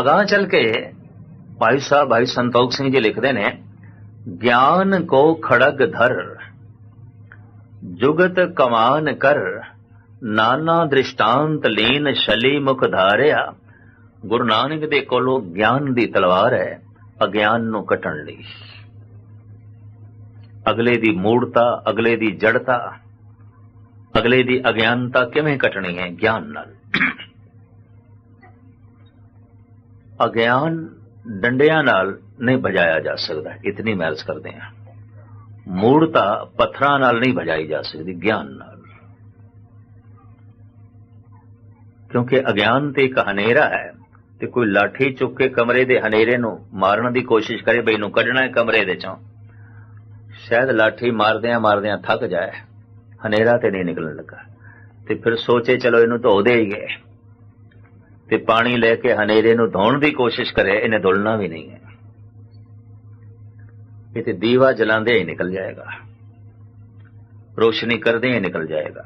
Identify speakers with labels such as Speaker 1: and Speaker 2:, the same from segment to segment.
Speaker 1: ਅਗਾਹ ਚੱਲ ਕੇ ਭਾਈ ਸਾਹਿਬ, ਭਾਈ ਸੰਤੋਖ ਸਿੰਘ ਜੀ ਲਿਖਦੇ ਨੇ, ਗਿਆਨ ਕੋ ਖੜਗ ਧਰ, ਜੁਗਤ ਕਮਾਨ ਕਰ, ਨਾਨਾ ਦ੍ਰਿਸ਼ਟਾਂਤ ਲੀਨ ਸ਼ਲੀ ਮੁਖ ਧਾਰਿਆ, ਗੁਰੂ ਨਾਨਕ ਦੇ ਕੋਲੋਂ ਗਿਆਨ ਦੀ ਤਲਵਾਰ ਹੈ, ਅਗਿਆਨ ਨੂੰ ਕੱਟਣ ਲਈ। ਅਗਲੇ ਦੀ ਮੂੜਤਾ, ਅਗਲੇ ਦੀ ਜੜਤਾ, ਅਗਲੇ ਦੀ ਅਗਿਆਨਤਾ ਕਿਵੇਂ ਕੱਟਣੀ ਹੈ ਗਿਆਨ ਨਾਲ? ਅਗਿਆਨ ਡੰਡਿਆਂ ਨਾਲ ਨਹੀਂ ਭਜਾਇਆ ਜਾ ਸਕਦਾ, ਇਤਨੀ ਮਹਿਰਸ ਕਰਦੇ ਹਾਂ। ਮੂੜਤਾ ਪੱਥਰਾਂ ਨਾਲ ਨਹੀਂ ਭਜਾਈ ਜਾ ਸਕਦੀ, ਗਿਆਨ ਨਾਲ। ਕਿਉਂਕਿ ਅਗਿਆਨ ਤੇ ਇੱਕ ਹਨੇਰਾ ਹੈ ਤੇ ਕੋਈ ਲਾਠੀ ਚੁੱਕ ਕੇ ਕਮਰੇ ਦੇ ਹਨੇਰੇ ਨੂੰ ਮਾਰਨ ਦੀ ਕੋਸ਼ਿਸ਼ ਕਰੇ, ਬਈ ਨੂੰ ਕੱਢਣਾ ਹੈ ਕਮਰੇ ਦੇ ਚੋਂ। ਸ਼ਾਇਦ ਲਾਠੀ ਮਾਰਦਿਆਂ ਮਾਰਦਿਆਂ ਥੱਕ ਜਾਏ, ਹਨੇਰਾ ਤੇ ਨਹੀਂ ਨਿਕਲਣ ਲੱਗਾ। ਤੇ ਫਿਰ ਸੋਚੇ, ਚਲੋ ਇਹਨੂੰ ਧੋ ਦੇਈਏ। ਤੇ ਪਾਣੀ ਲੈ ਕੇ ਹਨੇਰੇ ਨੂੰ ਧੋਣ ਦੀ ਕੋਸ਼ਿਸ਼ ਕਰੇ, ਇਹਨੇ ਧੁਲਣਾ ਵੀ ਨਹੀਂ ਹੈ। ਇਹ ਤੇ ਦੀਵਾ ਜਲਾਉਂਦੇ ਹੀ ਨਿਕਲ ਜਾਏਗਾ। ਰੋਸ਼ਨੀ ਕਰਦੇ ਹੀ ਨਿਕਲ ਜਾਏਗਾ।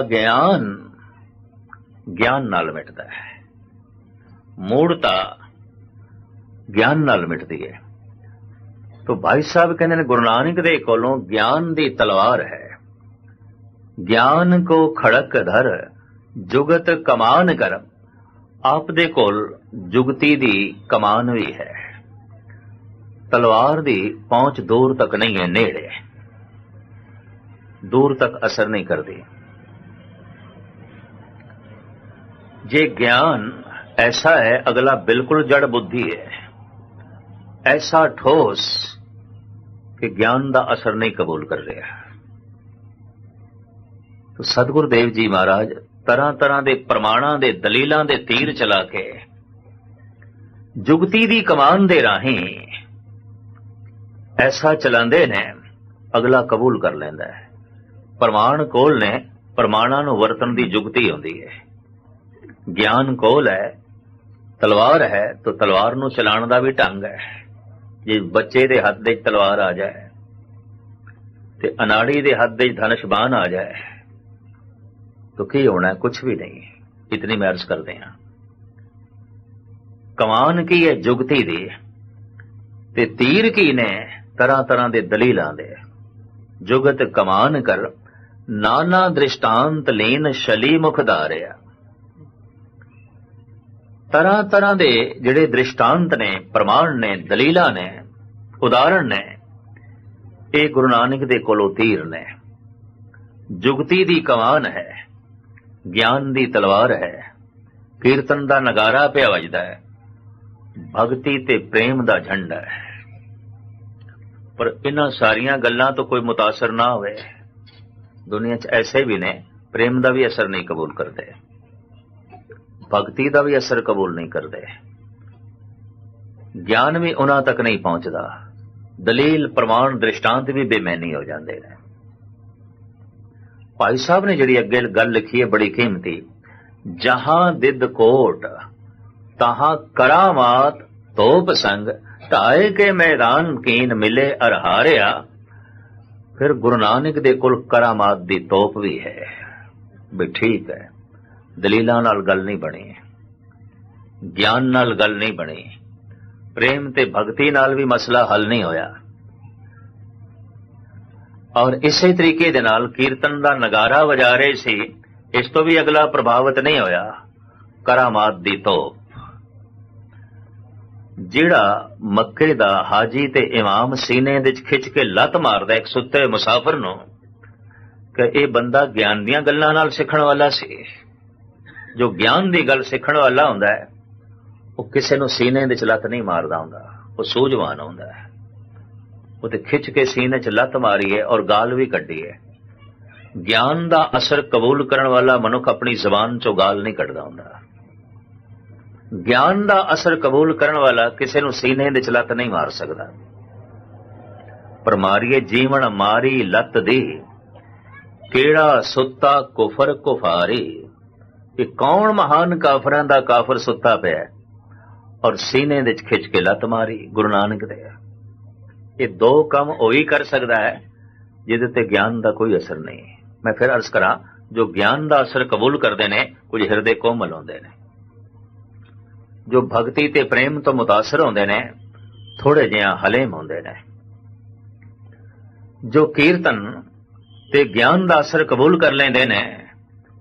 Speaker 1: ਅਗਿਆਨ ਗਿਆਨ ਨਾਲ ਮਿਟਦਾ ਹੈ। ਮੂੜਤਾ ਗਿਆਨ ਨਾਲ ਮਿਟਦੀ ਹੈ। ਤੋ ਭਾਈ ਸਾਹਿਬ ਕਹਿੰਦੇ ਨੇ, ਗੁਰੂ ਨਾਨਕ ਦੇ ਕੋਲੋਂ ਗਿਆਨ ਦੀ ਤਲਵਾਰ ਹੈ। ਗਿਆਨ ਕੋ ਖੜਕ ਧਰ, ਜੁਗਤ ਕਮਾਨ ਕਰਮ। ਆਪ ਦੇ ਕੋਲ ਜੁਗਤੀ ਦੀ ਕਮਾਨ ਵੀ ਹੈ। ਤਲਵਾਰ ਦੀ ਪਹੁੰਚ ਦੂਰ ਤੱਕ ਨਹੀਂ ਹੈ, ਨੇੜੇ। ਦੂਰ ਤੱਕ ਅਸਰ ਨਹੀਂ ਕਰਦੀ। ਜੇ ਗਿਆਨ ਐਸਾ ਹੈ, ਅਗਲਾ ਬਿਲਕੁਲ ਜੜ ਬੁੱਧੀ ਹੈ। ਐਸਾ ਠੋਸ ਕਿ ਗਿਆਨ ਦਾ ਅਸਰ ਨਹੀਂ ਕਬੂਲ ਕਰ ਰਿਹਾ। ਤੋ ਸਤਿਗੁਰ ਦੇਵ ਜੀ ਮਹਾਰਾਜ ਤਰ੍ਹਾਂ ਤਰ੍ਹਾਂ ਦੇ ਪ੍ਰਮਾਣਾਂ ਦੇ ਦਲੀਲਾਂ ਦੇ ਤੀਰ ਚਲਾ ਕੇ ਜੁਗਤੀ ਦੀ ਕਮਾਨ ਦੇ ਰਾਹੀਂ ਐਸਾ ਚਲਾਉਂਦੇ ਨੇ, ਅਗਲਾ ਕਬੂਲ ਕਰ ਲੈਂਦਾ ਹੈ। ਪ੍ਰਮਾਣ ਕੋਲ ਨੇ, ਪ੍ਰਮਾਣਾਂ ਨੂੰ ਵਰਤਣ ਦੀ ਜੁਗਤੀ ਹੁੰਦੀ ਹੈ। ਗਿਆਨ ਕੋਲ ਹੈ, ਤਲਵਾਰ ਹੈ, ਤਾਂ ਤਲਵਾਰ ਨੂੰ ਚਲਾਉਣ ਦਾ ਵੀ ਢੰਗ ਹੈ। ਜੇ ਬੱਚੇ ਦੇ ਹੱਥ ਦੇ ਤਲਵਾਰ ਆ ਜਾਏ ਤੇ ਅਨਾੜੀ ਦੇ ਹੱਥ ਦੇ ਧਨੁਸ਼ ਆ ਜਾਏ ਤਾਂ ਕੀ ਹੋਣਾ ਕੁਝ ਵੀ ਨਹੀਂ। ਇਤਨੀ ਮਹਿਰਸ ਕਰਦੇ ਹਾਂ। ਕਮਾਨ ਕੀ ਹੈ ਜੁਗਤੀ ਦੀ? ਤੇ ਤੀਰ ਕੀ ਨੇ ਤਰ੍ਹਾਂ ਤਰ੍ਹਾਂ ਦੇ ਦਲੀਲਾਂ ਦੇ? ਜੁਗਤ ਕਮਾਨ ਕਰ ਨਾਨਾ ਦ੍ਰਿਸ਼ਟਾਂਤ ਲੀਨ ਸ਼ਲੀ ਮੁਖ ਧਾਰਿਆ। ਤਰ੍ਹਾਂ ਤਰ੍ਹਾਂ ਦੇ ਜਿਹੜੇ ਦ੍ਰਿਸ਼ਟਾਂਤ ਨੇ, ਪ੍ਰਮਾਣ ਨੇ, ਦਲੀਲਾਂ ਨੇ, ਉਦਾਹਰਣ ਨੇ, ਇਹ ਗੁਰੂ ਨਾਨਕ ਦੇ ਕੋਲੋਂ ਤੀਰ ਨੇ। ਜੁਗਤੀ ਦੀ ਕਮਾਨ ਹੈ। ਗਿਆਨ ਦੀ ਤਲਵਾਰ ਹੈ। ਕੀਰਤਨ ਦਾ ਨਗਾਰਾ ਪਿਆ ਵੱਜਦਾ ਹੈ। ਭਗਤੀ ਤੇ ਪ੍ਰੇਮ ਦਾ ਝੰਡਾ ਹੈ। ਪਰ ਇਹਨਾਂ ਸਾਰੀਆਂ ਗੱਲਾਂ ਤੋਂ ਕੋਈ ਮੁਤਾਸਰ ਨਾ ਹੋਵੇ। ਦੁਨੀਆ 'ਚ ਐਸੇ ਵੀ ਨੇ, ਪ੍ਰੇਮ ਦਾ ਵੀ ਅਸਰ ਨਹੀਂ ਕਬੂਲ ਕਰਦੇ। ਭਗਤੀ ਦਾ ਵੀ ਅਸਰ ਕਬੂਲ ਨਹੀਂ ਕਰਦੇ। ਗਿਆਨ ਵੀ ਉਹਨਾਂ ਤੱਕ ਨਹੀਂ ਪਹੁੰਚਦਾ। ਦਲੀਲ, ਪ੍ਰਮਾਣ, ਦ੍ਰਿਸ਼ਟਾਂਤ ਵੀ ਬੇਮੈਨੀ ਹੋ ਜਾਂਦੇ ਨੇ। ਭਾਈ ਸਾਹਿਬ ਨੇ ਜਿਹੜੀ ਅੱਗੇ ਗੱਲ ਲਿਖੀ ਹੈ ਬੜੀ ਕੀਮਤੀ, ਜਹਾਂ ਦਿਦ ਕੋਟ, ਤਹਾਂ ਕਰਾਮਾਤ ਤੋਪ ਸੰਗ, ਢਾਏ ਕੇ ਮੈਦਾਨ ਕੀਨ ਮਿਲੇ ਅਰਹਾਰਿਆ। ਫਿਰ ਗੁਰੂ ਨਾਨਕ ਦੇ ਕੋਲ ਕਰਾਮਾਤ ਦੀ ਤੋਪ ਵੀ ਹੈ। ਵੀ ਠੀਕ ਹੈ, ਦਲੀਲਾਂ ਨਾਲ ਗੱਲ ਨਹੀਂ ਬਣੀ, ਗਿਆਨ ਨਾਲ ਗੱਲ ਨਹੀਂ ਬਣੀ, ਪ੍ਰੇਮ ਤੇ ਭਗਤੀ ਨਾਲ ਵੀ ਮਸਲਾ ਹੱਲ ਨਹੀਂ ਹੋਇਆ। ਔਰ ਇਸੇ ਤਰੀਕੇ ਦੇ ਨਾਲ ਕੀਰਤਨ ਦਾ ਨਗਾਰਾ ਵਜਾ ਰਹੇ ਸੀ, ਇਸ ਤੋਂ ਵੀ ਅਗਲਾ ਪ੍ਰਭਾਵਿਤ ਨਹੀਂ ਹੋਇਆ। ਕਰਾਮਾਤ ਦੀ ਤੋਪ। ਜਿਹੜਾ ਮੱਕੇ ਦਾ ਹਾਜੀ ਤੇ ਇਮਾਮ ਸੀਨੇ ਦੇ ਵਿੱਚ ਖਿੱਚ ਕੇ ਲੱਤ ਮਾਰਦਾ, ਇੱਕ ਸੁੱਤੇ ਮੁਸਾਫਰ ਨੂੰ, ਕਿ ਇਹ ਬੰਦਾ ਗਿਆਨ ਦੀਆਂ ਗੱਲਾਂ ਨਾਲ ਸਿੱਖਣ ਵਾਲਾ ਸੀ। ਜੋ ਗਿਆਨ ਦੀ ਗੱਲ ਸਿੱਖਣ ਵਾਲਾ ਹੁੰਦਾ ਹੈ, ਉਹ ਕਿਸੇ ਨੂੰ ਸੀਨੇ ਦੇ ਚ ਲੱਤ ਨਹੀਂ ਮਾਰਦਾ ਹੁੰਦਾ, ਉਹ ਸੂਝਵਾਨ ਹੁੰਦਾ ਹੈ। ਉਹ ਤੇ ਖਿੱਚ ਕੇ ਸੀਨੇ ਚ ਲੱਤ ਮਾਰੀ ਹੈ ਔਰ ਗਾਲ ਵੀ ਕੱਢੀ ਹੈ ਗਿਆਨ ਦਾ ਅਸਰ ਕਬੂਲ ਕਰਨ ਵਾਲਾ ਮਨੁੱਖ ਆਪਣੀ ਜ਼ਬਾਨ ਚੋਂ ਗਾਲ ਨਹੀਂ ਕੱਢਦਾ ਹੁੰਦਾ। ਗਿਆਨ ਦਾ ਅਸਰ ਕਬੂਲ ਕਰਨ ਵਾਲਾ ਕਿਸੇ ਨੂੰ ਸੀਨੇ ਦੇ ਚ ਲੱਤ ਨਹੀਂ ਮਾਰ ਸਕਦਾ। ਪਰ ਮਾਰੀਏ ਜੀਵਨ, ਮਾਰੀ ਲੱਤ ਦੀ। ਕਿਹੜਾ ਸੁੱਤਾ ਕੁਫਰ ਕੁਫਾਰੀ? ਇਹ ਕੌਣ ਮਹਾਨ ਕਾਫਰਾਂ ਦਾ ਕਾਫਰ ਸੁੱਤਾ ਪਿਆ? ਔਰ ਸੀਨੇ ਦੇ ਵਿੱਚ ਖਿੱਚ ਕੇ ਲੱਤ ਮਾਰੀ, ਗੁਰੂ ਨਾਨਕ ਦੇ। ਇਹ ਦੋ ਕੰਮ ਉਹੀ ਕਰ ਸਕਦਾ ਹੈ, ਜਿਹਦੇ ਤੇ ਗਿਆਨ ਦਾ ਕੋਈ ਅਸਰ ਨਹੀਂ। ਮੈਂ ਫਿਰ ਅਰਜ਼ ਕਰਾਂ, ਜੋ ਗਿਆਨ ਦਾ ਅਸਰ ਕਬੂਲ ਕਰਦੇ ਨੇ, ਕੁਝ ਹਿਰਦੇ ਕੋਮਲ ਹੁੰਦੇ ਨੇ। ਜੋ ਭਗਤੀ ਤੇ ਪ੍ਰੇਮ ਤੋਂ ਮੁਤਾਸਰ ਹੁੰਦੇ ਨੇ ਥੋੜੇ ਜਿਹਾ ਹਲੇਮ ਹੁੰਦੇ ਨੇ। ਜੋ ਕੀਰਤਨ ਤੇ ਗਿਆਨ ਦਾ ਅਸਰ ਕਬੂਲ ਕਰ ਲੈਂਦੇ ਨੇ,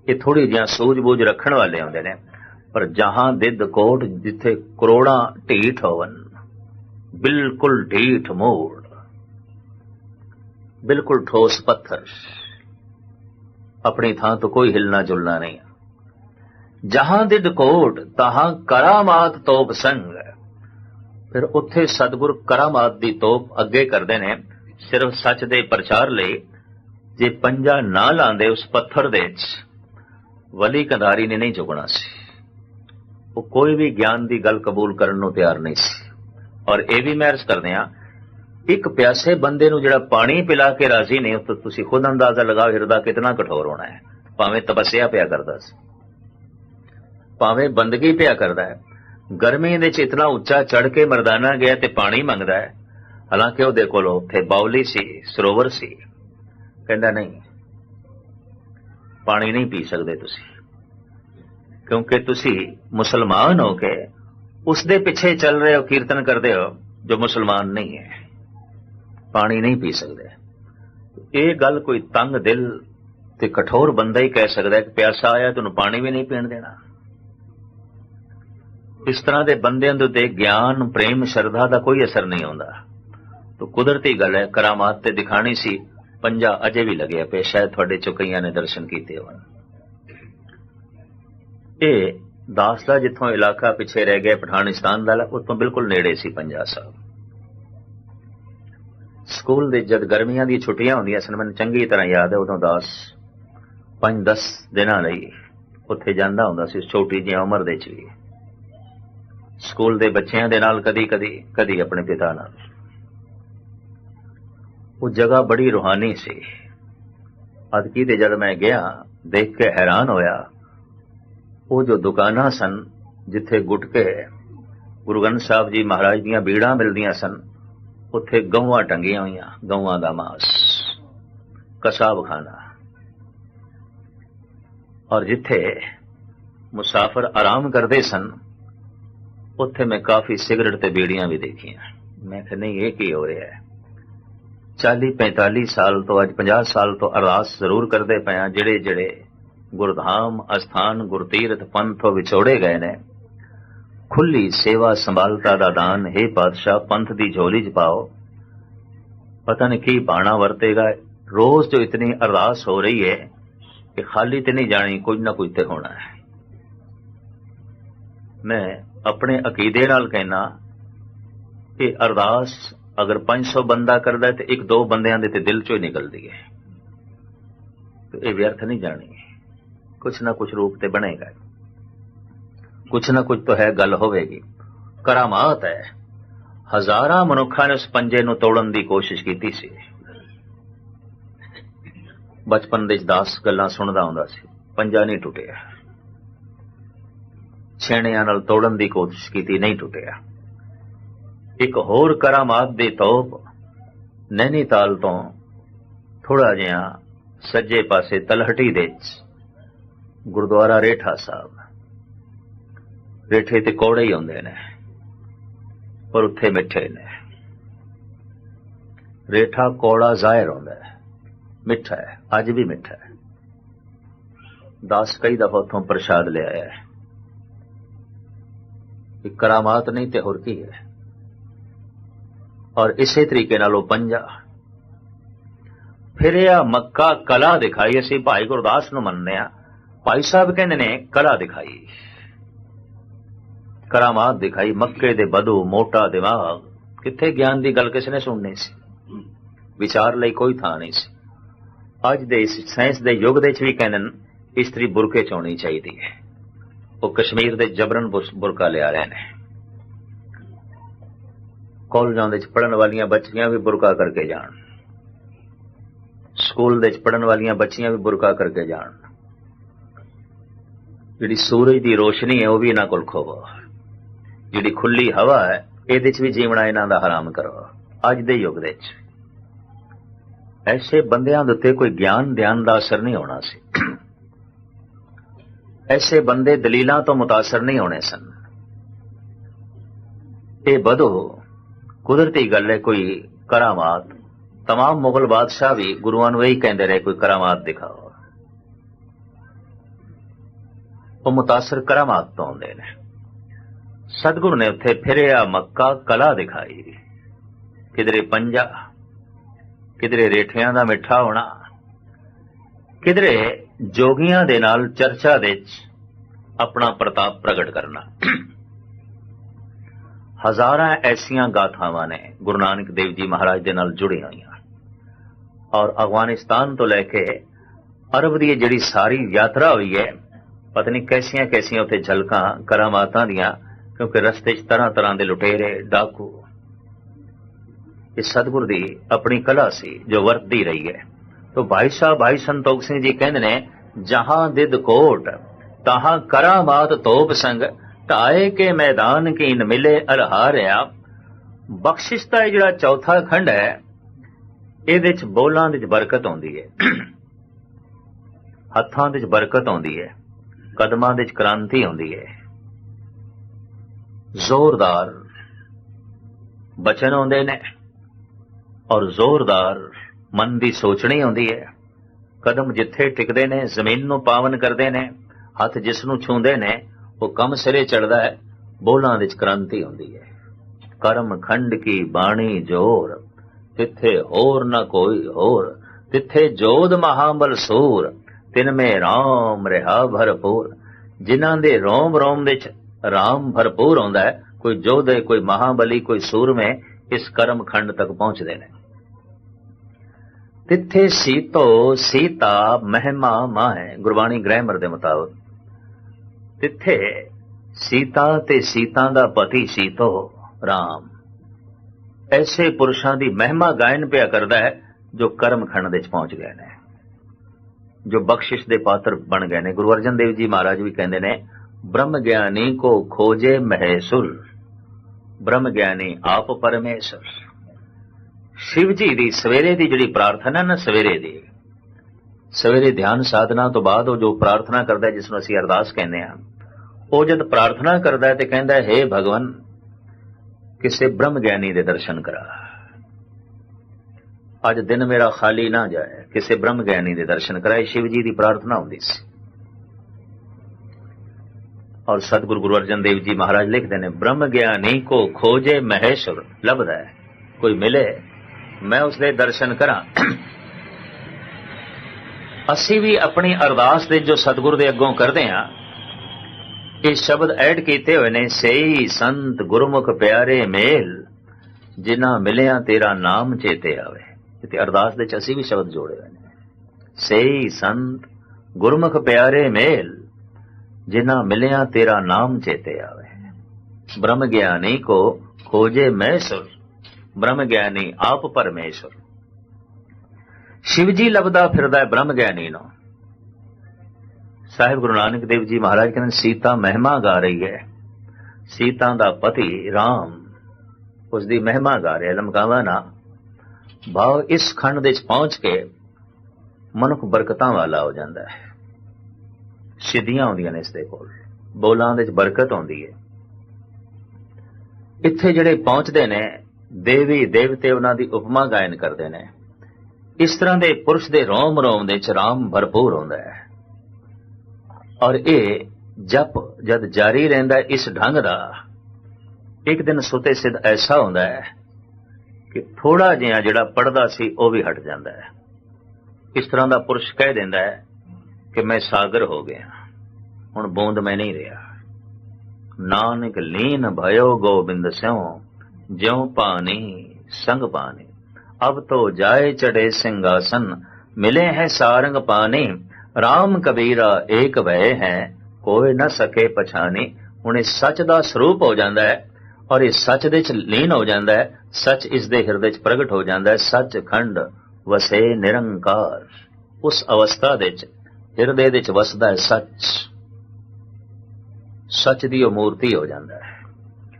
Speaker 1: ਇਹ ਥੋੜੀ ਜਿਹਾ ਸੂਝ-ਬੂਝ ਰੱਖਣ ਵਾਲੇ ਹੁੰਦੇ ਨੇ। ਪਰ ਜਹਾਂ ਦਿੱਦ ਕੋਟ ਜਿੱਥੇ ਕਰੋੜਾਂ ਢੀਠ ਹੋਵਨ ਬਿਲਕੁਲ ਢੀਠ ਮੋੜ, ਬਿਲਕੁਲ ਠੋਸ ਪੱਥਰ। ਆਪਣੀ ਥਾਂ ਤੋਂ ਕੋਈ ਹਿਲਣਾ ਜੁਲਣਾ ਨਹੀਂ। ਜਹਾਂ ਦਿਦ ਡਕੋਟ ਤਹਾਂ ਕਰਾਮਾਤ ਤੋਪ ਸੰਗ। ਫਿਰ ਉੱਥੇ ਸਤਿਗੁਰ ਕਰਾਮਾਤ ਦੀ ਤੋਪ ਅੱਗੇ ਕਰਦੇ ਨੇ, ਸਿਰਫ ਸੱਚ ਦੇ ਪ੍ਰਚਾਰ ਲਈ, ਜੇ ਪੰਜਾ ਨਾ ਲਾਂਦੇ ਉਸ ਪੱਥਰ ਦੇ ਵਿੱਚ ਵਲੀ ਕੰਧਾਰੀ ਨੇ ਨਹੀਂ ਝੁਕਣਾ ਸੀ। ਉਹ ਕੋਈ ਵੀ ਗਿਆਨ ਦੀ ਗੱਲ ਕਬੂਲ ਕਰਨ ਨੂੰ ਤਿਆਰ ਨਹੀਂ ਸੀ। ਔਰ ਇਹ ਵੀ ਮਹਿਰਸ ਕਰਦੇ ਆ ਇੱਕ ਪਿਆਸੇ ਬੰਦੇ ਨੂੰ ਜਿਹੜਾ ਪਾਣੀ ਪਿਲਾ ਕੇ ਰਾਜ਼ੀ ਨਹੀਂ ਉਹ ਤੁਸੀਂ ਖੁਦ ਅੰਦਾਜ਼ਾ ਲਗਾਓ ਹਿਰਦਾ ਕਿਤਨਾ ਕਠੋਰ ਹੋਣਾ ਹੈ। ਭਾਵੇਂ ਤਪੱਸਿਆ ਪਿਆ ਕਰਦਾ ਸੀ, ਭਾਵੇਂ ਬੰਦਗੀ ਪਿਆ ਕਰਦਾ ਹੈ ਗਰਮੀ ਦੇ ਚ ਇਤਨਾ ਉੱਚਾ ਚੜ ਕੇ ਮਰਦਾਨਾ ਗਿਆ ਤੇ ਪਾਣੀ ਮੰਗਦਾ ਹੈ, ਹਾਲਾਂਕਿ ਉਹਦੇ ਕੋਲ ਉੱਥੇ ਬਾਉਲੀ ਸੀ, ਸਰੋਵਰ ਸੀ, ਕਹਿੰਦਾ ਨਹੀਂ, ਪਾਣੀ ਨਹੀਂ ਪੀ ਸਕਦੇ ਤੁਸੀਂ, ਕਿਉਂਕਿ ਤੁਸੀਂ ਮੁਸਲਮਾਨ ਹੋ ਕੇ ਉਸ ਦੇ ਪਿੱਛੇ ਚੱਲ ਰਹੇ ਹੋ, ਕੀਰਤਨ ਕਰਦੇ ਹੋ, ਜੋ ਮੁਸਲਮਾਨ ਨਹੀਂ ਹੈ। ਪਾਣੀ ਨਹੀਂ ਪੀ ਸਕਦੇ। ਇਹ ਗੱਲ ਕੋਈ ਤੰਗ ਦਿਲ ਤੇ ਕਠੋਰ ਬੰਦਾ ਹੀ ਕਹਿ ਸਕਦਾ ਕਿ ਪਿਆਸਾ ਆਇਆ ਤੁਹਾਨੂੰ ਪਾਣੀ ਵੀ ਨਹੀਂ ਪੀਣ ਦੇਣਾ। ਇਸ ਤਰ੍ਹਾਂ ਦੇ ਬੰਦਿਆਂ ਦੇ ਉੱਤੇ ਗਿਆਨ, ਪ੍ਰੇਮ, ਸ਼ਰਧਾ ਦਾ ਕੋਈ ਅਸਰ ਨਹੀਂ ਆਉਂਦਾ। ਤੋ ਕੁਦਰਤੀ ਗੱਲ ਹੈ, ਕਰਾਮਾਤ ਤੇ ਦਿਖਾਣੀ ਸੀ, ਪੰਜਾ ਅਜੇ ਵੀ ਲੱਗਿਆ ਪਿਆ, ਸ਼ਾਇਦ ਤੁਹਾਡੇ ਚੋਂ ਕਈਆਂ ਨੇ ਦਰਸ਼ਨ ਕੀਤੇ ਹੋਣ। ਇਹ ਦਾਸ ਦਾ ਜਿੱਥੋਂ ਇਲਾਕਾ ਪਿੱਛੇ ਰਹਿ ਗਿਆ ਪਠਾਨਿਸਤਾਨ ਦਾ ਉਤੋਂ ਬਿਲਕੁਲ ਨੇੜੇ ਸੀ ਪੰਜਾ ਸਾਹਿਬ ਸਕੂਲ ਦੇ ਜਦ ਗਰਮੀਆਂ ਦੀਆਂ ਛੁੱਟੀਆਂ ਹੁੰਦੀਆਂ ਸਨ, ਮੈਨੂੰ ਚੰਗੀ ਤਰ੍ਹਾਂ ਯਾਦ ਹੈ, ਉਦੋਂ ਦਾਸ 5-10 ਦਿਨਾਂ ਲਈ ਉੱਥੇ ਜਾਂਦਾ ਹੁੰਦਾ ਸੀ, ਛੋਟੀ ਜਿਹੀ ਉਮਰ ਦੇ ਚ ਵੀ। ਸਕੂਲ ਦੇ ਬੱਚਿਆਂ ਦੇ ਨਾਲ ਕਦੀ-ਕਦੀ, ਕਦੀ ਆਪਣੇ ਪਿਤਾ ਨਾਲ। ਉਹ ਜਗ੍ਹਾ ਬੜੀ ਰੂਹਾਨੀ ਸੀ। ਅਦਕੀ ਤੇ ਜਦ ਮੈਂ ਗਿਆ, ਦੇਖ ਕੇ ਹੈਰਾਨ ਹੋਇਆ ਉਹ ਜੋ ਦੁਕਾਨਾਂ ਸਨ, ਜਿੱਥੇ ਗੁਟਕੇ ਗੁਰੂ ਗ੍ਰੰਥ ਸਾਹਿਬ ਜੀ ਮਹਾਰਾਜ ਦੀਆਂ ਬੀੜਾਂ ਮਿਲਦੀਆਂ ਸਨ, ਉੱਥੇ ਗਊਆਂ ਟੰਗੀਆਂ ਹੋਈਆਂ, ਗਊਆਂ ਦਾ ਮਾਸ ਕਸਾਬਖਾਨਾ ਔਰ ਜਿੱਥੇ ਮੁਸਾਫਰ ਆਰਾਮ ਕਰਦੇ ਸਨ, ਉੱਥੇ ਮੈਂ ਕਾਫੀ ਸਿਗਰਟ ਤੇ ਬੀੜੀਆਂ ਵੀ ਦੇਖੀਆਂ। ਮੈਂ ਕਿਹਾ, ਨਹੀਂ, ਇਹ ਕੀ ਹੋ ਰਿਹਾ ਹੈ? 40 45 ਸਾਲ ਤੋਂ, ਅੱਜ 50 ਸਾਲ ਤੋਂ ਅਰਦਾਸ ਜ਼ਰੂਰ ਕਰਦੇ ਪਿਆ ਜਿਹੜੇ ਜਿਹੜੇ ਗੁਰਧਾਮ, ਅਸਥਾਨ, ਗੁਰਤੀਰਥ ਪੰਥੋਂ ਵਿਛੋੜੇ ਗਏ ਨੇ। ਖੁੱਲੀ ਸੇਵਾ ਸੰਭਾਲਤਾ ਦਾ ਦਾਨ, ਹੈ ਪਾਤਸ਼ਾਹ, ਪੰਥ ਦੀ ਝੋਲੀ 'ਚ ਪਾਓ। ਪਤਾ ਨਹੀਂ ਕੀ ਬਾਣਾ ਵਰਤੇਗਾ। ਰੋਜ਼ ਜੋ ਇਤਨੀ ਅਰਦਾਸ ਹੋ ਰਹੀ ਹੈ ਕਿ ਖਾਲੀ ਤੇ ਨਹੀਂ ਜਾਣੀ ਕੁਝ ਨਾ ਕੁਝ ਤੇ ਹੋਣਾ ਹੈ। ਮੈਂ ਆਪਣੇ ਅਕੀਦੇ ਨਾਲ ਕਹਿਣਾ ਕਿ ਅਰਦਾਸ ਅਗਰ 500 ਬੰਦਾ ਕਰਦਾ ਤੇ ਇੱਕ ਦੋ ਬੰਦਿਆਂ ਦੇ ਤੇ ਦਿਲ ਚੋਂ ਹੀ ਨਿਕਲਦੀ ਹੈ। ਤੇ ਇਹ ਵਿਅਰਥ ਨਹੀਂ ਜਾਣੀ। ਕੁਛ ਨਾ ਕੁਛ ਰੂਪ ਤੇ ਬਣੇਗਾ। ਕੁਛ ਨਾ ਕੁਛ ਤਾਂ ਹੈ, ਗੱਲ ਹੋਵੇਗੀ। ਕਰਾਮਾਤ ਹੈ। ਹਜ਼ਾਰਾਂ ਮਨੁੱਖਾਂ ਨੇ ਉਸ ਪੰਜੇ ਨੂੰ ਤੋੜਨ ਦੀ ਕੋਸ਼ਿਸ਼ ਕੀਤੀ ਸੀ। ਬਚਪਨ ਦੇ 10 ਗੱਲਾਂ ਸੁਣਦਾ ਹੁੰਦਾ ਸੀ। ਪੰਜਾ ਨਹੀਂ ਟੁੱਟਿਆ। ਛੇਣਿਆਂ ਨਾਲ ਤੋੜਨ ਦੀ ਕੋਸ਼ਿਸ਼ ਕੀਤੀ, ਨਹੀਂ ਟੁੱਟਿਆ। ਇੱਕ ਹੋਰ ਕਰਾਮਾਤ ਦੀ ਤੋਪ ਨੈਨੀਤਾਲ ਤੋਂ ਥੋੜਾ ਜਿਹਾ ਸੱਜੇ ਪਾਸੇ ਤਲਹਟੀ ਦੇ ਗੁਰਦੁਆਰਾ ਰੇਠਾ ਸਾਹਿਬ। ਰੇਠੇ ਤੇ ਕੋੜੇ ਹੀ ਹੁੰਦੇ ਨੇ, ਪਰ ਉੱਥੇ ਮਿੱਠੇ ਨੇ। ਰੇਠਾ ਕੋੜਾ ਜ਼ਾਹਿਰ ਹੁੰਦਾ ਹੈ, ਮਿੱਠਾ ਹੈ, ਅੱਜ ਵੀ ਮਿੱਠਾ ਹੈ। ਦਾਸ ਕਈ ਦਫਾ ਉੱਥੋਂ ਪ੍ਰਸ਼ਾਦ ਲਿਆਇਆ ਹੈ। ਇਹ ਕਰਾਮਾਤ ਨਹੀਂ ਤੇ ਹੋਰ ਕੀ ਹੈ। ਔਰ ਇਸੇ ਤਰੀਕੇ ਨਾਲ ਉਹ ਪੰਜਾ। ਫਿਰ ਇਹ ਮੱਕਾ ਕਲਾ ਦਿਖਾਈ ਅਸੀਂ ਭਾਈ ਗੁਰਦਾਸ ਨੂੰ ਮੰਨਦੇ ਆ ਭਾਈ ਸਾਹਿਬ ਕਹਿੰਦੇ ਨੇ, ਕਲਾ ਦਿਖਾਈ। ਕਰਾਮਾਤ ਦਿਖਾਈ, ਮੱਕੇ ਦੇ ਬਦੂ ਮੋਟਾ ਦਿਮਾਗ। ਕਿੱਥੇ ਗਿਆਨ ਦੀ ਗੱਲ ਕਿਸੇ ਨੇ ਸੁਣਨੀ ਸੀ? ਵਿਚਾਰ ਲਈ ਕੋਈ ਥਾਂ ਨਹੀਂ ਸੀ। ਅੱਜ ਦੇ ਇਸ ਸਾਇੰਸ ਦੇ ਯੁੱਗ ਦੇ ਵਿੱਚ ਵੀ ਕਹਿੰਦੇ ਨੇ, ਇਸਤਰੀ ਬੁਰਕੇ ਚ ਹੋਣੀ ਚਾਹੀਦੀ ਹੈ। ਉਹ ਕਸ਼ਮੀਰ ਦੇ ਜਬਰਨ ਬੁਰਕਾ ਲਿਆ ਰਹੇ ਨੇ। ਕਾਲਜਾਂ ਦੇ ਵਿੱਚ ਪੜਨ ਵਾਲੀਆਂ ਬੱਚੀਆਂ ਵੀ ਬੁਰਕਾ ਕਰਕੇ ਜਾਣ। ਸਕੂਲ ਦੇ ਵਿੱਚ ਪੜਨ ਵਾਲੀਆਂ ਬੱਚੀਆਂ ਵੀ ਬੁਰਕਾ ਕਰਕੇ ਜਾਣ। ਜਿਹੜੀ ਸੂਰਜ ਦੀ ਰੋਸ਼ਨੀ ਹੈ ਉਹ ਵੀ ਇਹਨਾਂ ਕੋਲ ਖੋਵੋ ਜਿਹੜੀ ਖੁੱਲੀ ਹਵਾ ਹੈ ਇਹਦੇ ਵਿੱਚ ਵੀ ਜੀਵਣਾ ਇਹਨਾਂ ਦਾ ਹਰਾਮ ਕਰੋ ਅੱਜ ਦੇ ਯੁੱਗ ਦੇ ਵਿੱਚ ਐਸੇ ਬੰਦਿਆਂ ਦੇ ਉੱਤੇ ਕੋਈ ਗਿਆਨ ਧਿਆਨ ਦਾ ਅਸਰ ਨਹੀਂ ਹੋਣਾ ਸੀ ਐਸੇ ਬੰਦੇ ਦਲੀਲਾਂ ਤੋਂ ਮੁਤਾਸਰ ਨਹੀਂ ਹੋਣੇ ਸਨ ਇਹ ਬਦੋ ਕੁਦਰਤੀ ਗੱਲ ਹੈ ਕੋਈ ਕਰਾਮਾਤ तमाम ਮੁਗਲ ਬਾਦਸ਼ਾਹ ਵੀ ਗੁਰੂਆਂ ਨੂੰ ਇਹੀ ਕਹਿੰਦੇ ਰਹੇ ਕੋਈ ਕਰਾਮਾਤ ਦਿਖਾਓ ਉਹ ਮੁਤਾਸਰ ਕਰਾਮਾਤ ਤੋਂ ਆਉਂਦੇ ਨੇ। ਸਤਿਗੁਰੂ ਨੇ ਉੱਥੇ ਫਿਰਿਆ, ਮੱਕਾ ਕਲਾ ਦਿਖਾਈ। ਕਿਧਰੇ ਪੰਜਾ, ਕਿਧਰੇ ਰੇਠਿਆਂ ਦਾ ਮਿੱਠਾ ਹੋਣਾ, ਕਿਧਰੇ ਜੋਗੀਆਂ ਦੇ ਨਾਲ ਚਰਚਾ ਦੇ ਵਿੱਚ ਆਪਣਾ ਪ੍ਰਤਾਪ ਪ੍ਰਗਟ ਕਰਨਾ। ਹਜ਼ਾਰਾਂ ਐਸੀਆਂ ਗਾਥਾਵਾਂ ਨੇ ਗੁਰੂ ਨਾਨਕ ਦੇਵ ਜੀ ਮਹਾਰਾਜ ਦੇ ਨਾਲ ਜੁੜੀਆਂ ਹੋਈਆਂ। ਔਰ ਅਫਗਾਨਿਸਤਾਨ ਤੋਂ ਲੈ ਕੇ ਅਰਬ ਦੀ ਜਿਹੜੀ ਸਾਰੀ ਯਾਤਰਾ ਹੋਈ ਹੈ ਪਤਾ ਨਹੀਂ ਕੈਸੀਆਂ ਕੈਸੀਆਂ ਉੱਥੇ ਝਲਕਾਂ ਕਰਾਮਾਤਾਂ ਦੀਆਂ, ਕਿਉਂਕਿ ਰਸਤੇ 'ਚ ਤਰ੍ਹਾਂ ਤਰ੍ਹਾਂ ਦੇ ਲੁਟੇਰੇ, ਡਾਕੂ। ਇਹ ਸਤਿਗੁਰ ਦੀ ਆਪਣੀ ਕਲਾ ਸੀ, ਜੋ ਵਰਤਦੀ ਰਹੀ ਹੈ। ਤੋ ਭਾਈ ਸਾਹਿਬ, ਭਾਈ ਸੰਤੋਖ ਸਿੰਘ ਜੀ ਕਹਿੰਦੇ ਨੇ, ਜਹਾਂ ਦਿਦ ਕੋਟ, ਤਹਾਂ ਕਰਾਮਾਤ ਤੋਪ ਸੰਗ ਢਾਏ ਕੇ ਮੈਦਾਨ ਕੀਨ ਮਿਲੇ ਅਲਹਾਰਿਆ ਬਖਸ਼ਿਸ਼ ਦਾ ਇਹ ਜਿਹੜਾ ਚੌਥਾ ਖੰਡ ਹੈ, ਇਹਦੇ ਚ ਬੋਲਾਂ ਦੇ ਚ ਬਰਕਤ ਆਉਂਦੀ ਹੈ। ਹੱਥਾਂ ਦੇ ਚ ਬਰਕਤ ਆਉਂਦੀ ਹੈ। ਕਦਮਾਂ ਦੇ ਚ ਕ੍ਰਾਂਤੀ ਆਉਂਦੀ ਹੈ। ਜ਼ੋਰਦਾਰ ਬਚਨ ਆਉਂਦੇ ਨੇ ਔਰ ਜ਼ੋਰਦਾਰ ਮਨ ਦੀ ਸੋਚਣੀ ਆਉਂਦੀ ਹੈ। ਕਦਮ ਜਿੱਥੇ ਟਿਕਦੇ ਨੇ, ਜ਼ਮੀਨ ਨੂੰ ਪਾਵਨ ਕਰਦੇ ਨੇ, ਹੱਥ ਜਿਸ ਨੂੰ ਛੂੰਦੇ ਨੇ, ਉਹ ਕੰਮ ਸਿਰੇ ਚੜਦਾ ਹੈ, ਬੋਲਾਂ ਵਿੱਚ ਕ੍ਰਾਂਤੀ ਆਉਂਦੀ ਹੈ। ਕਰਮ ਖੰਡ ਕੀ ਬਾਣੀ ਜੋਰ, ਤਿੱਥੇ ਹੋਰ ਨਾ ਕੋਈ ਹੋਰ, ਤਿੱਥੇ ਜੋਦ ਮਹਾਬਲ ਸੂਰ। ਤਿਨ ਮੇ RAM ਰਹਾ ਭਰਪੂਰ। ਜਿਨ੍ਹਾਂ ਦੇ ਰੋਮ ਰੋਮ ਵਿੱਚ ਰਾਮ ਭਰਪੂਰ ਹੁੰਦਾ ਹੈ, ਕੋਈ ਜੋਧੇ, ਕੋਈ ਮਹਾਬਲੀ, ਕੋਈ ਸੂਰਮੇ ਇਸ ਕਰਮ ਖੰਡ ਤੱਕ ਪਹੁੰਚਦੇ ਨੇ। ਤਿੱਥੇ ਸੀਤੋ ਸੀਤਾ ਮਹਿਮਾ ਮਾਹ, ਗੁਰਬਾਣੀ ਗ੍ਰਾਮਰ ਦੇ ਮੁਤਾਬਕ। ਤਿੱਥੇ ਸੀਤਾ ਤੇ ਸੀਤਾ ਦਾ ਪਤੀ ਸੀਤੋ ਰਾਮ। ਐਸੇ ਪੁਰਸ਼ਾਂ ਦੀ ਮਹਿਮਾ ਗਾਇਨ ਪਿਆ ਕਰਦਾ ਹੈ, ਜੋ ਕਰਮ ਖੰਡ ਦੇ ਵਿੱਚ ਪਹੁੰਚ ਗਏ ਨੇ। ਜੋ ਬਖਸ਼ਿਸ਼ ਦੇ ਪਾਤਰ ਬਣ ਗਏ ਨੇ। ਗੁਰੂ ਅਰਜਨ ਦੇਵ ਜੀ ਮਹਾਰਾਜ ਵੀ ਕਹਿੰਦੇ ਨੇ ਬ੍ਰਹਮ ਗਿਆਨੀ ਕੋ ਖੋਜੇ ਮਹੇਸੁਰ ਬ੍ਰਹਮ ਗਿਆਨੀ ਆਪ ਪਰਮੇਸ਼ਰ। ਸ਼ਿਵ ਜੀ ਦੀ ਸਵੇਰੇ ਦੀ ਜਿਹੜੀ ਪ੍ਰਾਰਥਨਾ ਨਾ ਸਵੇਰੇ ਦੀ ਸਵੇਰੇ ਧਿਆਨ ਸਾਧਨਾ ਤੋਂ ਬਾਅਦ ਉਹ ਜੋ ਪ੍ਰਾਰਥਨਾ ਕਰਦਾ ਹੈ, ਜਿਸ ਨੂੰ ਅਸੀਂ ਅਰਦਾਸ ਕਹਿੰਦੇ ਹਾਂ ਉਹ ਜਦ ਪ੍ਰਾਰਥਨਾ ਕਰਦਾ ਤੇ ਕਹਿੰਦਾ ਹੈ ਭਗਵਾਨ ਕਿਸੇ ਬ੍ਰਹਮ ਗਿਆਨੀ ਦੇ ਦਰਸ਼ਨ ਕਰਾ। ਅੱਜ ਦਿਨ ਮੇਰਾ ਖਾਲੀ ਨਾ ਜਾਏ। ਕਿਸੇ ਬ੍ਰਹਮ ਗਿਆਨੀ ਦੇ ਦਰਸ਼ਨ ਕਰਾਏ, ਸ਼ਿਵ ਜੀ ਦੀ ਪ੍ਰਾਰਥਨਾ ਹੁੰਦੀ ਸੀ। ਔਰ ਸਤਿਗੁਰੂ ਗੁਰੂ ਅਰਜਨ ਦੇਵ ਜੀ ਮਹਾਰਾਜ ਲਿਖਦੇ ਨੇ ਬ੍ਰਹਮ ਗਿਆਨੀ ਕੋ ਖੋਜੇ ਮਹੇਸ਼ਵਰ ਲੱਭਦਾ ਹੈ, ਕੋਈ ਮਿਲੇ, ਮੈਂ ਉਸ ਦੇ ਦਰਸ਼ਨ ਕਰਾਂ। ਅਸੀਂ ਵੀ ਆਪਣੀ ਅਰਦਾਸ ਦੇ ਜੋ ਸਤਿਗੁਰ ਦੇ ਅੱਗੋਂ ਕਰਦੇ ਹਾਂ, ਇਹ ਸ਼ਬਦ ਐਡ ਕੀਤੇ ਹੋਏ ਨੇ ਸਹੀ ਸੰਤ ਗੁਰਮੁਖ ਪਿਆਰੇ ਮੇਲ, ਜਿਨ੍ਹਾਂ ਮਿਲਿਆ ਤੇਰਾ ਨਾਮ ਚੇਤੇ ਆਵੇ। ਤੇ ਅਰਦਾਸ ਦੇ ਚ ਅਸੀਂ ਵੀ ਸ਼ਬਦ ਜੋੜੇ ਹੋਏ ਨੇ। ਸਈ ਸੰਤ, ਗੁਰਮੁਖ ਪਿਆਰੇ ਮੇਲ, ਜਿਨ੍ਹਾਂ ਮਿਲਿਆ ਤੇਰਾ ਨਾਮ ਚੇਤੇ ਆਵੇ। ਬ੍ਰਹਮ ਗਿਆਨੀ ਕੋ ਖੋਜੇ ਮਹਿਸੁਰ ਬ੍ਰਹਮ ਗਿਆਨੀ ਆਪ ਪਰਮੇਸ਼ਰ। ਸ਼ਿਵ ਜੀ ਲੱਭਦਾ ਫਿਰਦਾ ਬ੍ਰਹਮ ਗਿਆਨੀ ਨੂੰ। ਸਾਹਿਬ ਗੁਰੂ ਨਾਨਕ ਦੇਵ ਜੀ ਮਹਾਰਾਜ ਕਹਿੰਦੇ ਸੀਤਾ ਮਹਿਮਾ ਗਾ ਰਹੀ ਹੈ। ਸੀਤਾ ਦਾ ਪਤੀ RAM ਉਸ ਦੀ ਮਹਿਮਾ ਗਾ ਰਿਹਾ ਲਮਕਾਵਾ ਨਾ। ਭਾਵ ਇਸ ਖੰਡ ਦੇ ਵਿੱਚ ਪਹੁੰਚ ਕੇ ਮਨੁੱਖ ਬਰਕਤਾਂ ਵਾਲਾ ਹੋ ਜਾਂਦਾ ਹੈ। ਸਿੱਧੀਆਂ ਆਉਂਦੀਆਂ ਨੇ ਇਸ ਦੇ ਕੋਲ। ਬੋਲਾਂ ਦੇ ਵਿੱਚ ਬਰਕਤ ਆਉਂਦੀ ਹੈ। ਇੱਥੇ ਜਿਹੜੇ ਪਹੁੰਚਦੇ ਨੇ, ਦੇਵੀ, ਦੇਵਤੇ ਉਹਨਾਂ ਦੀ ਉਪਮਾ ਗਾਇਨ ਕਰਦੇ ਨੇ। ਇਸ ਤਰ੍ਹਾਂ ਦੇ ਪੁਰਸ਼ ਦੇ ਰੋਮ ਰੋਮ ਦੇ ਚ ਰਾਮ ਭਰਪੂਰ ਹੁੰਦਾ ਹੈ। ਔਰ ਇਹ ਜਪ ਜਦ ਜਾਰੀ ਰਹਿੰਦਾ ਇਸ ਢੰਗ ਦਾ, ਇੱਕ ਦਿਨ ਸੁਤੇ ਸਿੱਧ ਐਸਾ ਹੁੰਦਾ ਹੈ ਕਿ ਥੋੜਾ ਜਿਹਾ ਜਿਹੜਾ ਪੜਦਾ ਸੀ, ਉਹ ਵੀ ਹਟ ਜਾਂਦਾ ਹੈ। ਇਸ ਤਰ੍ਹਾਂ ਦਾ ਪੁਰਸ਼ ਕਹਿ ਦਿੰਦਾ ਹੈ ਕਿ ਮੈਂ ਸਾਗਰ ਹੋ ਗਿਆ। ਹੁਣ ਬੂੰਦ ਮੈਂ ਨਹੀਂ ਰਿਹਾ। ਨਾਨਕ ਲੀਨ ਭਇਓ ਗੋਬਿੰਦ ਸਿਉ, ਜਿਉ ਪਾਣੀ ਸੰਗ ਪਾਣੀ। ਅਬ ਤੋ ਜਾਏ ਚੜੇ ਸਿੰਘਾਸਨ, ਮਿਲੇ ਹੈ ਸਾਰੰਗ ਪਾਣੀ। RAM ਕਬੀਰਾ ਏਕ ਵੈ ਹੈ ਕੋਈ ਨਾ ਸਕੇ ਪਛਾਣੇ। ਹੁਣ ਇਹ ਸੱਚ ਦਾ ਸਰੂਪ ਹੋ ਜਾਂਦਾ ਹੈ। ਔਰ ਇਹ ਸੱਚ ਦੇ ਚ ਲੀਨ ਹੋ ਜਾਂਦਾ ਹੈ, ਸੱਚ ਇਸ ਦੇ ਹਿਰਦੇ ਚ ਪ੍ਰਗਟ ਹੋ ਜਾਂਦਾ ਹੈ ਸੱਚ ਖੰਡ ਵਸੇ ਨਿਰੰਕਾਰ। ਉਸ ਅਵਸਥਾ ਦੇ ਚ ਹਿਰਦੇ ਦੇ ਚ ਵਸਦਾ ਹੈ ਸੱਚ। ਸੱਚ ਦੀ ਉਹ ਮੂਰਤੀ ਹੋ ਜਾਂਦਾ ਹੈ।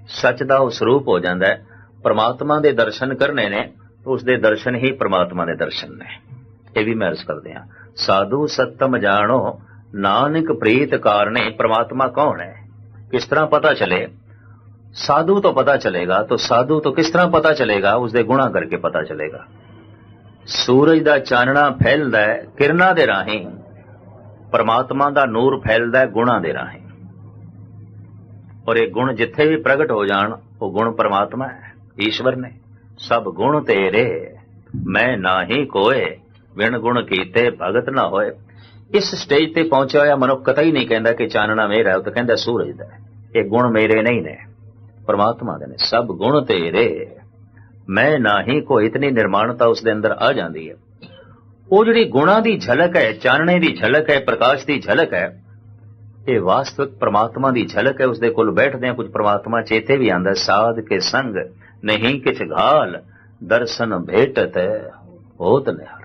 Speaker 1: ਸੱਚ ਦਾ ਉਹ ਸਰੂਪ ਹੋ ਜਾਂਦਾ ਹੈ। ਪ੍ਰਮਾਤਮਾ ਦੇ ਦਰਸ਼ਨ ਕਰਨੇ ਨੇ, ਉਸ ਦੇ ਦਰਸ਼ਨ ਹੀ ਪਰਮਾਤਮਾ ਦੇ ਦਰਸ਼ਨ ਨੇ। ਇਹ ਵੀ ਮੈਂ ਅਰਜ਼ ਕਰਦੇ ਹਾਂ। ਸਾਧੂ ਸਤਮ ਜਾਣੋ, ਨਾਨਕ ਪ੍ਰੀਤ ਕਾਰਨੇ, ਪ੍ਰਮਾਤਮਾ ਕੌਣ ਹੈ? ਕਿਸ ਤਰ੍ਹਾਂ ਪਤਾ ਚਲੇ? साधु तो पता चलेगा तो साधु तो किस तरह पता चलेगा ਉਸਦੇ ਗੁਣਾ ਕਰਕੇ ਪਤਾ ਚਲੇਗਾ ਸੂਰਜ ਦਾ ਚਾਨਣਾ ਫੈਲਦਾ ਹੈ ਕਿਰਨਾਂ ਦੇ ਰਾਹੀਂ ਪਰਮਾਤਮਾ ਦਾ ਨੂਰ ਫੈਲਦਾ ਹੈ ਗੁਣਾ ਦੇ ਰਾਹੀਂ ਔਰ ਇਹ ਗੁਣ ਜਿੱਥੇ ਵੀ ਪ੍ਰਗਟ ਹੋ ਜਾਣ ਉਹ ਗੁਣ ਪਰਮਾਤਮਾ ਹੈ ਈਸ਼ਵਰ ਨੇ ਸਭ ਗੁਣ ਤੇਰੇ ਮੈਂ ਨਾਹੀ ਕੋਏ ਵਿਣ ਗੁਣ ਕੀਤੇ ਭਗਤ ਨਾ ਹੋਏ ਇਸ ਸਟੇਜ ਤੇ ਪਹੁੰਚਿਆ ਹੋਇਆ ਮਨੁੱਖ ਕਤਈ ਨਹੀਂ ਕਹਿੰਦਾ ਕਿ ਚਾਨਣਾ ਮੇਰਾ ਹੈ, ਉਹ ਤਾਂ ਕਹਿੰਦਾ ਸੂਰਜ ਦਾ ਹੈ। ਇਹ ਗੁਣ ਮੇਰੇ ਨਹੀਂ ਨੇ ਪਰਮਾਤਮਾ ਦੇ ਨੇ, ਸਭ ਗੁਣ ਤੇਰੇ। ਮੈਂ ਨਾਹੀ ਕੋਈ ਇਤਨੀ ਨਿਰਮਾਣਤਾ ਉਸ ਦੇ ਅੰਦਰ ਆ ਜਾਂਦੀ ਹੈ। ਉਹ ਜਿਹੜੀ ਗੁਣਾ ਦੀ ਝਲਕ ਹੈ, ਚਾਨਣੇ ਦੀ ਝਲਕ ਹੈ, ਪ੍ਰਕਾਸ਼ ਦੀ ਝਲਕ ਹੈ, ਇਹ ਵਾਸਤਵਿਕ ਪ੍ਰਮਾਤਮਾ ਦੀ ਝਲਕ ਹੈ। ਉਸ ਦੇ ਕੋਲ ਬੈਠਦੇ ਆ ਕੁਝ ਪ੍ਰਮਾਤਮਾ ਚੇਤੇ ਵੀ ਆਂਦਾ ਸਾਧ ਕੇ ਸੰਗ, ਨਹੀਂ ਕਿਛ ਘਾਲ, ਦਰਸ਼ਨ ਭੇਟਤ, ਹੋਤ ਨਿਹਾਲ।